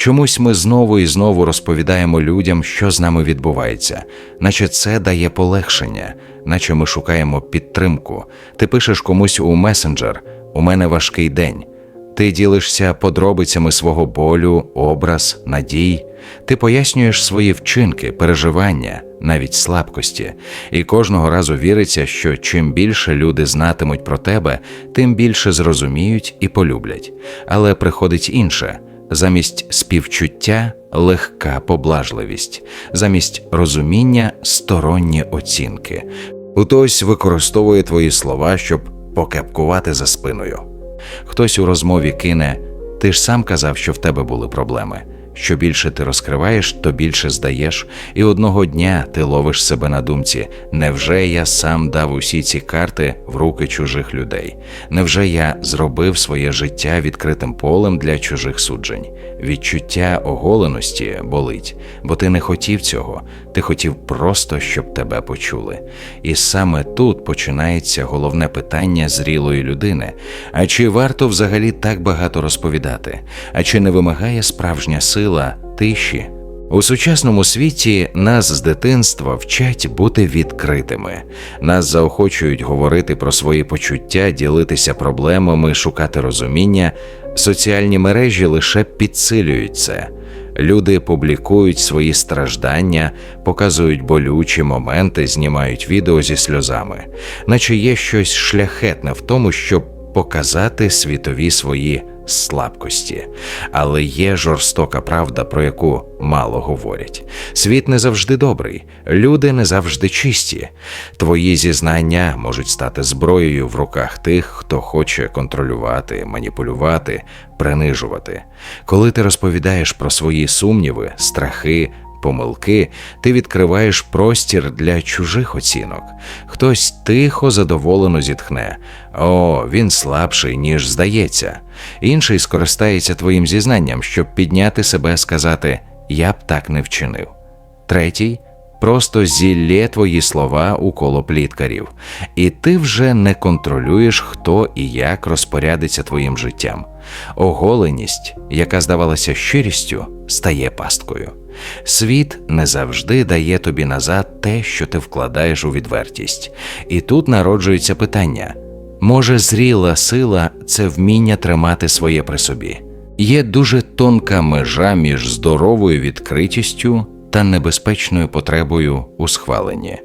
Чомусь ми знову і знову розповідаємо людям, що з нами відбувається, наче це дає полегшення, наче ми шукаємо підтримку. Ти пишеш комусь у месенджер: у мене важкий день. Ти ділишся подробицями свого болю, образ, надій. Ти пояснюєш свої вчинки, переживання, навіть слабкості, і кожного разу віриться, що чим більше люди знатимуть про тебе, тим більше зрозуміють і полюблять. Але приходить інше. Замість співчуття легка поблажливість, замість розуміння сторонні оцінки. Хтось використовує твої слова, щоб покепкувати за спиною. Хтось у розмові кине: ти ж сам казав, що в тебе були проблеми. Що більше ти розкриваєш, то більше здаєш, і одного дня ти ловиш себе на думці: невже я сам дав усі ці карти в руки чужих людей? Невже я зробив своє життя відкритим полем для чужих суджень? Відчуття оголеності болить, бо ти не хотів цього, ти хотів просто, щоб тебе почули. І саме тут починається головне питання зрілої людини: а чи варто взагалі так багато розповідати? А чи не вимагає справжня сила тиші? У сучасному світі нас з дитинства вчать бути відкритими, нас заохочують говорити про свої почуття, ділитися проблемами, шукати розуміння. Соціальні мережі лише підсилюють це. Люди публікують свої страждання, показують болючі моменти, знімають відео зі сльозами, наче є щось шляхетне в тому, щоб показати світові свої слабкості. Але є жорстока правда, про яку мало говорять. Світ не завжди добрий, люди не завжди чисті. Твої зізнання можуть стати зброєю в руках тих, хто хоче контролювати, маніпулювати, принижувати. Коли ти розповідаєш про свої сумніви, страхи, помилки, ти відкриваєш простір для чужих оцінок. Хтось тихо, задоволено зітхне. О, він слабший, ніж здається. Інший скористається твоїм зізнанням, щоб підняти себе, сказати Я б так не вчинив. Третій. Просто зілє твої слова у коло пліткарів, і ти вже не контролюєш, хто і як розпорядиться твоїм життям. Оголеність, яка здавалася щирістю, стає пасткою. Світ не завжди дає тобі назад те, що ти вкладаєш у відвертість. І тут народжується питання: може, зріла сила це вміння тримати своє при собі? Є дуже тонка межа між здоровою відкритістю та небезпечною потребою у схваленні.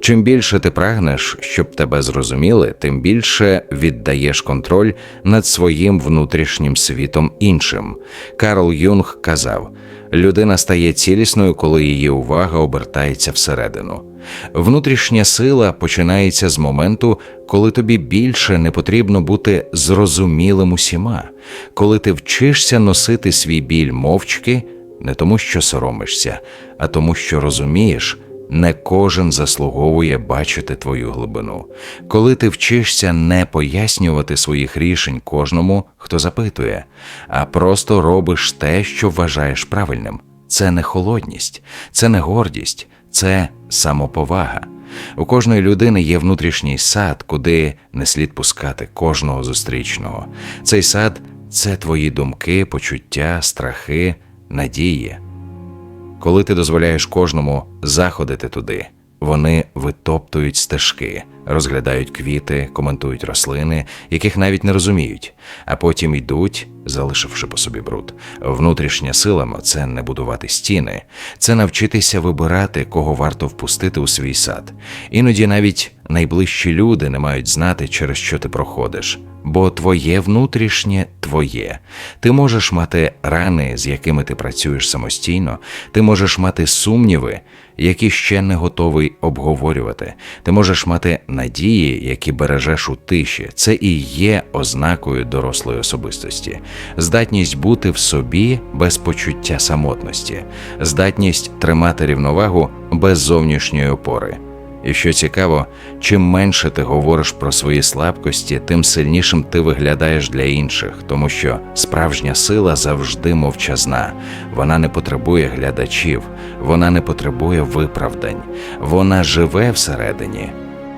Чим більше ти прагнеш, щоб тебе зрозуміли, тим більше віддаєш контроль над своїм внутрішнім світом іншим. Карл Юнг казав: людина стає цілісною, коли її увага обертається всередину. Внутрішня сила починається з моменту, коли тобі більше не потрібно бути зрозумілим усіма, коли ти вчишся носити свій біль мовчки, не тому, що соромишся, а тому, що розумієш. Не кожен заслуговує бачити твою глибину, коли ти вчишся не пояснювати своїх рішень кожному, хто запитує, а просто робиш те, що вважаєш правильним. Це не холодність, це не гордість, це самоповага. У кожної людини є внутрішній сад, куди не слід пускати кожного зустрічного. Цей сад це твої думки, почуття, страхи, надії. Коли ти дозволяєш кожному заходити туди, вони витоптують стежки, розглядають квіти, коментують рослини, яких навіть не розуміють, а потім йдуть, залишивши по собі бруд. Внутрішня сила це не будувати стіни, це навчитися вибирати, кого варто впустити у свій сад. Іноді навіть найближчі люди не мають знати, через що ти проходиш. Бо твоє внутрішнє твоє. Ти можеш мати рани, з якими ти працюєш самостійно, ти можеш мати сумніви, які ще не готовий обговорювати. Ти можеш мати надії, які бережеш у тиші. Це і є ознакою дорослої особистості, здатність бути в собі без почуття самотності, здатність тримати рівновагу без зовнішньої опори. І що цікаво, чим менше ти говориш про свої слабкості, тим сильнішим ти виглядаєш для інших, тому що справжня сила завжди мовчазна, вона не потребує глядачів, вона не потребує виправдань, вона живе всередині.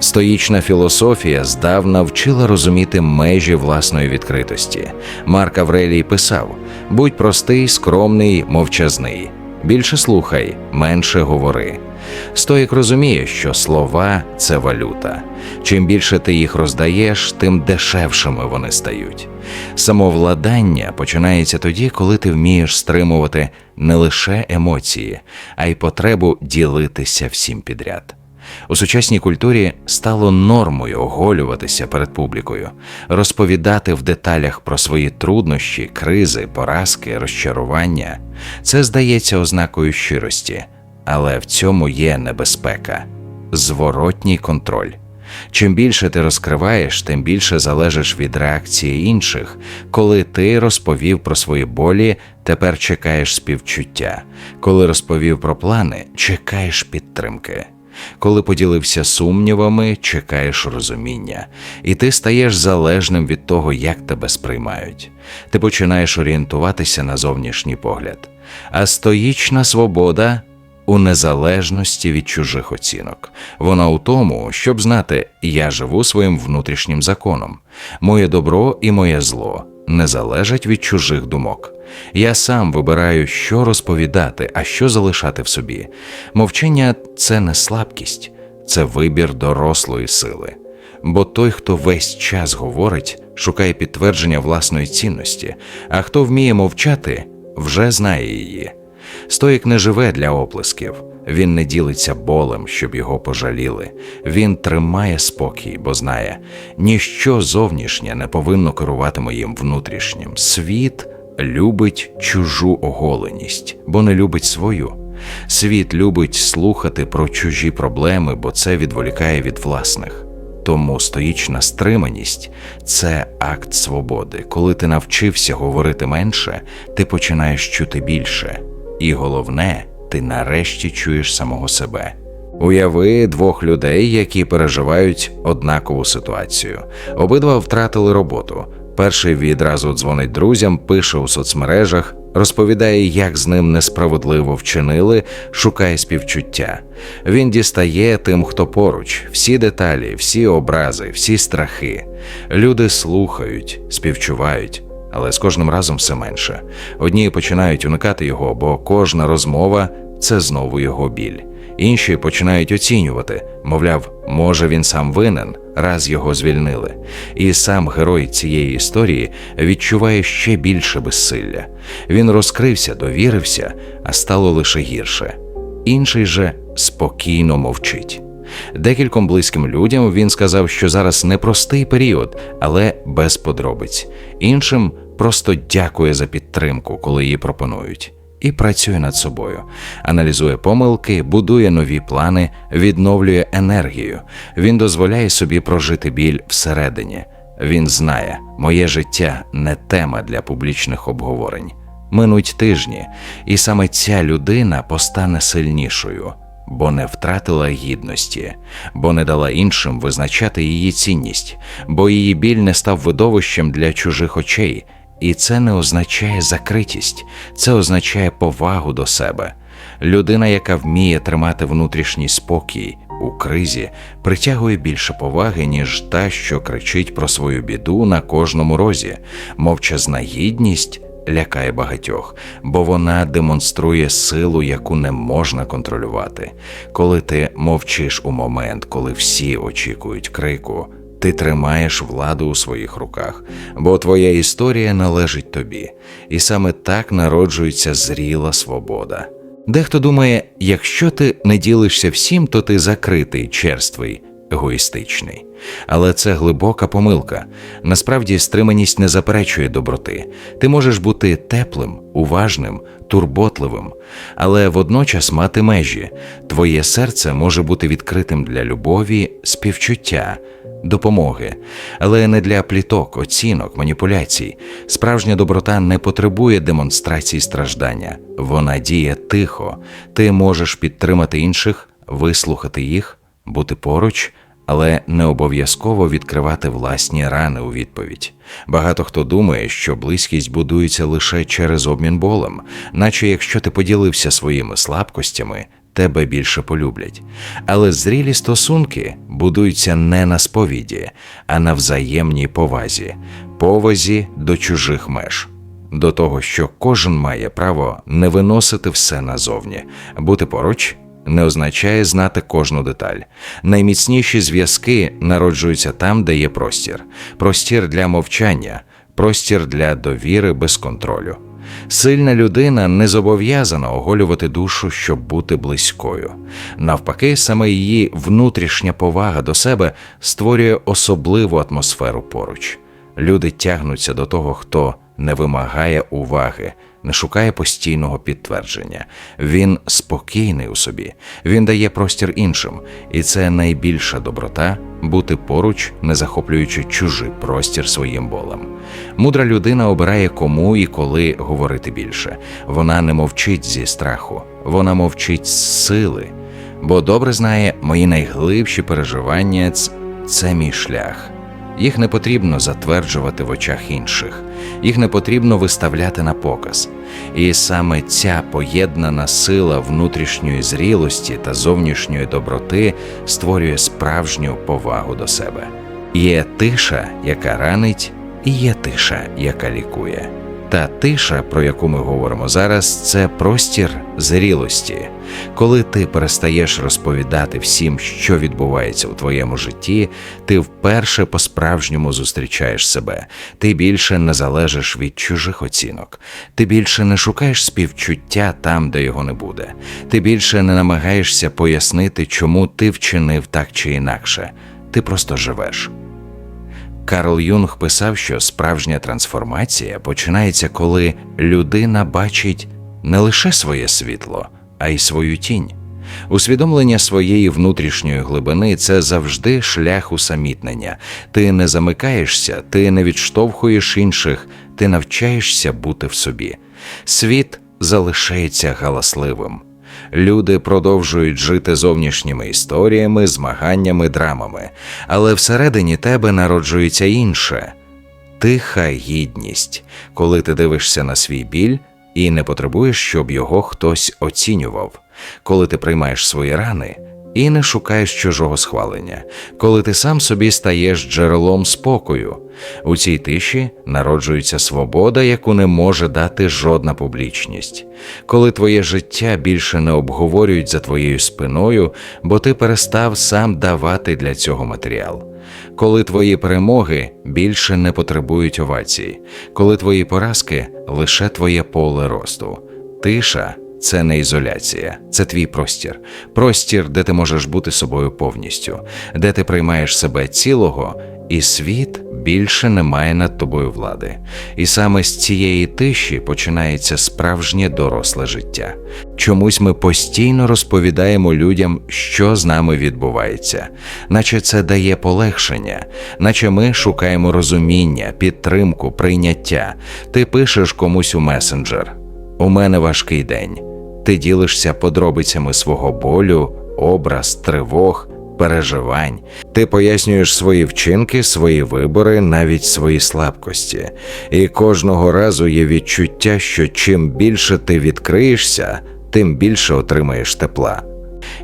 Стоїчна філософія здавна вчила розуміти межі власної відкритості. Марк Аврелій писав: будь простий, скромний, мовчазний. Більше слухай, менше говори. Стоїк розуміє, що слова це валюта. Чим більше ти їх роздаєш, тим дешевшими вони стають. Самовладання починається тоді, коли ти вмієш стримувати не лише емоції, а й потребу ділитися всім підряд. У сучасній культурі стало нормою оголюватися перед публікою, розповідати в деталях про свої труднощі, кризи, поразки, розчарування. Це здається ознакою щирості, але в цьому є небезпека зворотній контроль. Чим більше ти розкриваєш, тим більше залежиш від реакції інших. Коли ти розповів про свої болі, тепер чекаєш співчуття. Коли розповів про плани, чекаєш підтримки. Коли поділився сумнівами, чекаєш розуміння, і ти стаєш залежним від того, як тебе сприймають. Ти починаєш орієнтуватися на зовнішній погляд. А стоїчна свобода у незалежності від чужих оцінок. Вона у тому, щоб знати, я живу своїм внутрішнім законом, моє добро і моє зло не залежать від чужих думок. Я сам вибираю, що розповідати, а що залишати в собі. Мовчання це не слабкість, це вибір дорослої сили. Бо той, хто весь час говорить, шукає підтвердження власної цінності, а хто вміє мовчати, вже знає її. Стоїк не живе для оплесків, він не ділиться болем, щоб його пожаліли. Він тримає спокій, бо знає, ніщо зовнішнє не повинно керувати моїм внутрішнім. Світ любить чужу оголеність, бо не любить свою. Світ любить слухати про чужі проблеми, бо це відволікає від власних. Тому стоїчна стриманість це акт свободи. Коли ти навчився говорити менше, ти починаєш чути більше. І головне, ти нарешті чуєш самого себе. Уяви двох людей, які переживають однакову ситуацію. Обидва втратили роботу. Перший відразу дзвонить друзям, пише у соцмережах, розповідає, як з ним несправедливо вчинили, шукає співчуття. Він дістає тим, хто поруч, всі деталі, всі образи, всі страхи. Люди слухають, співчувають але з кожним разом все менше. Одні починають уникати його, бо кожна розмова це знову його біль. Інші починають оцінювати, мовляв, може він сам винен, раз його звільнили. І сам герой цієї історії відчуває ще більше безсилля. Він розкрився, довірився, а стало лише гірше. Інший же спокійно мовчить. Декільком близьким людям він сказав, що зараз непростий період, але без подробиць. Іншим просто дякує за підтримку, коли її пропонують. І працює над собою, аналізує помилки, будує нові плани, відновлює енергію. Він дозволяє собі прожити біль всередині. Він знає, моє життя не тема для публічних обговорень. Минуть тижні, і саме ця людина постане сильнішою бо не втратила гідності, бо не дала іншим визначати її цінність, бо її біль не став видовищем для чужих очей, і це не означає закритість, це означає повагу до себе. Людина, яка вміє тримати внутрішній спокій у кризі, притягує більше поваги, ніж та, що кричить про свою біду на кожному розі, мовчазна гідність лякає багатьох, бо вона демонструє силу, яку не можна контролювати. Коли ти мовчиш у момент, коли всі очікують крику, ти тримаєш владу у своїх руках, бо твоя історія належить тобі, і саме так народжується зріла свобода. Дехто думає, якщо ти не ділишся всім, то ти закритий, черствий, егоїстичний. Але це глибока помилка. Насправді, стриманість не заперечує доброти. Ти можеш бути теплим, уважним, турботливим, але водночас мати межі. Твоє серце може бути відкритим для любові, співчуття. Допомоги, але не для пліток, оцінок, маніпуляцій. Справжня доброта не потребує демонстрації страждання, вона діє тихо. Ти можеш підтримати інших, вислухати їх, бути поруч, але не обов'язково відкривати власні рани у відповідь. Багато хто думає, що близькість будується лише через обмін болем, наче якщо ти поділився своїми слабкостями, тебе більше полюблять. Але зрілі стосунки будуються не на сповіді, а на взаємній повазі, повазі до чужих меж. До того, що кожен має право не виносити все назовні, бути поруч не означає знати кожну деталь. Найміцніші зв'язки народжуються там, де є простір, простір для мовчання, простір для довіри без контролю. Сильна людина не зобов'язана оголювати душу, щоб бути близькою. Навпаки, саме її внутрішня повага до себе створює особливу атмосферу поруч. Люди тягнуться до того, хто не вимагає уваги, не шукає постійного підтвердження. Він спокійний у собі, він дає простір іншим, і це найбільша доброта бути поруч, не захоплюючи чужий простір своїм болем. Мудра людина обирає кому і коли говорити більше. Вона не мовчить зі страху, вона мовчить з сили, бо добре знає, мої найглибші переживання це мій шлях. Їх не потрібно затверджувати в очах інших, їх не потрібно виставляти на показ. І саме ця поєднана сила внутрішньої зрілості та зовнішньої доброти створює справжню повагу до себе. Є тиша, яка ранить, і є тиша, яка лікує. Та тиша, про яку ми говоримо зараз, це простір зрілості. Коли ти перестаєш розповідати всім, що відбувається у твоєму житті, ти вперше по-справжньому зустрічаєш себе, ти більше не залежиш від чужих оцінок, ти більше не шукаєш співчуття там, де його не буде, ти більше не намагаєшся пояснити, чому ти вчинив так чи інакше. Ти просто живеш. Карл Юнг писав, що справжня трансформація починається, коли людина бачить не лише своє світло, а й свою тінь. Усвідомлення своєї внутрішньої глибини це завжди шлях усамітнення. Ти не замикаєшся, ти не відштовхуєш інших, ти навчаєшся бути в собі. Світ залишається галасливим. Люди продовжують жити зовнішніми історіями, змаганнями, драмами, але всередині тебе народжується інше тиха гідність, коли ти дивишся на свій біль і не потребуєш, щоб його хтось оцінював, коли ти приймаєш свої рани і не шукаєш чужого схвалення, коли ти сам собі стаєш джерелом спокою. У цій тиші народжується свобода, яку не може дати жодна публічність, коли твоє життя більше не обговорюють за твоєю спиною, бо ти перестав сам давати для цього матеріал. Коли твої перемоги більше не потребують овації, коли твої поразки лише твоє поле росту, тиша це не ізоляція, це твій простір, простір, де ти можеш бути собою повністю, де ти приймаєш себе цілого, і світ більше не має над тобою влади. І саме з цієї тиші починається справжнє доросле життя. Чомусь ми постійно розповідаємо людям, що з нами відбувається, наче це дає полегшення, наче ми шукаємо розуміння, підтримку, прийняття. Ти пишеш комусь у месенджер. У мене важкий день. Ти ділишся подробицями свого болю, образ, тривог, переживань. Ти пояснюєш свої вчинки, свої вибори, навіть свої слабкості. І кожного разу є відчуття, що чим більше ти відкриєшся, тим більше отримаєш тепла.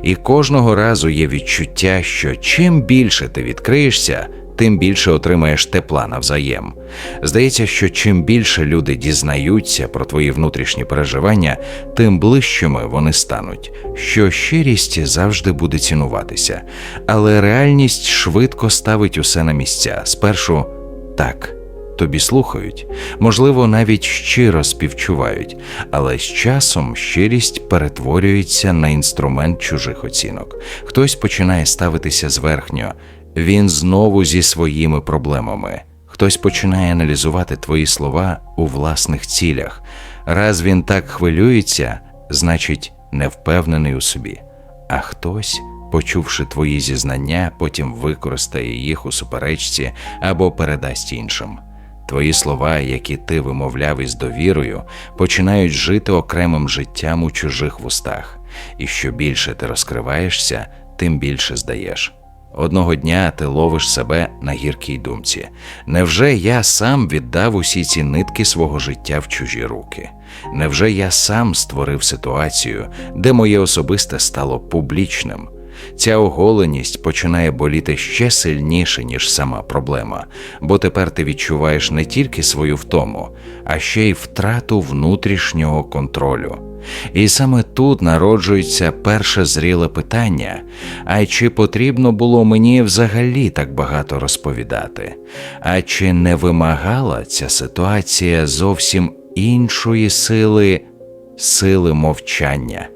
І кожного разу є відчуття, що чим більше ти відкриєшся, тим більше отримаєш тепла навзаєм. Здається, що чим більше люди дізнаються про твої внутрішні переживання, тим ближчими вони стануть, що щирість завжди буде цінуватися, але реальність швидко ставить усе на місця. Спершу так. Тобі слухають, можливо, навіть щиро співчувають, але з часом щирість перетворюється на інструмент чужих оцінок. Хтось починає ставитися зверхньо, він знову зі своїми проблемами. Хтось починає аналізувати твої слова у власних цілях. Раз він так хвилюється, значить, не впевнений у собі. А хтось, почувши твої зізнання, потім використає їх у суперечці або передасть іншим. Твої слова, які ти вимовляв із довірою, починають жити окремим життям у чужих вустах, і що більше ти розкриваєшся, тим більше здаєш. Одного дня ти ловиш себе на гіркій думці. Невже я сам віддав усі ці нитки свого життя в чужі руки? Невже я сам створив ситуацію, де моє особисте стало публічним? Ця оголеність починає боліти ще сильніше, ніж сама проблема, бо тепер ти відчуваєш не тільки свою втому, а ще й втрату внутрішнього контролю. І саме тут народжується перше зріле питання: а чи потрібно було мені взагалі так багато розповідати? А чи не вимагала ця ситуація зовсім іншої сили, сили мовчання?